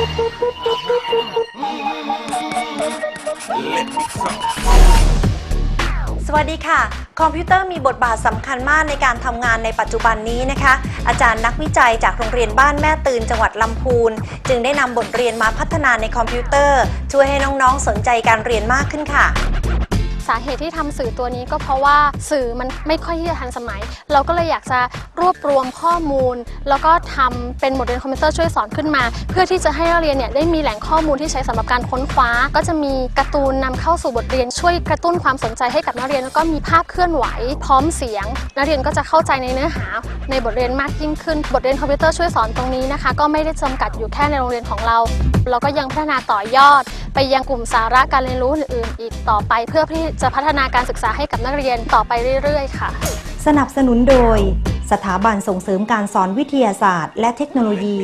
สวัสดีค่ะ คอมพิวเตอร์มีบทบาทสำคัญมากในการทำงานในปัจจุบันนี้นะคะ อาจารย์นักวิจัยจากโรงเรียนบ้านแม่ตื่นจังหวัดลำพูน จึงได้นำบทเรียนมาพัฒนาในคอมพิวเตอร์ ช่วยให้น้องๆสนใจการเรียนมากขึ้นค่ะ สาเหตุที่ทำสื่อตัวนี้ก็เพราะว่าสื่อมันไม่ค่อยที่จะทันสมัย เราก็เลยอยากจะรวบรวมข้อมูล แล้วก็ทำเป็นบทเรียนคอมพิวเตอร์ช่วยสอนขึ้นมา เพื่อที่จะให้นักเรียนเนี่ยได้มีแหล่งข้อมูลที่ใช้สำหรับการค้นคว้า ก็จะมีการ์ตูนนำเข้าสู่บทเรียนช่วยกระตุ้นความสนใจให้กับนักเรียนแล้วก็มีภาพเคลื่อนไหว พร้อมเสียง นักเรียนก็จะเข้าใจในเนื้อหา ในบทเรียนมากยิ่งขึ้น บทเรียนคอมพิวเตอร์ช่วยสอนตรงนี้นะคะ ก็ไม่ได้จำกัดอยู่แค่ในโรงเรียนของเรา เราก็ยังพัฒนาต่อยอด ไปยังกลุ่มสาระการเรียนรู้อื่นๆ อีกต่อไป เพื่อที่จะพัฒนาการศึกษาให้กับนักเรียนต่อไปเรื่อยๆ ค่ะ สนับสนุนโดย สถาบันส่งเสริมการสอนวิทยาศาสตร์ และเทคโนโลยี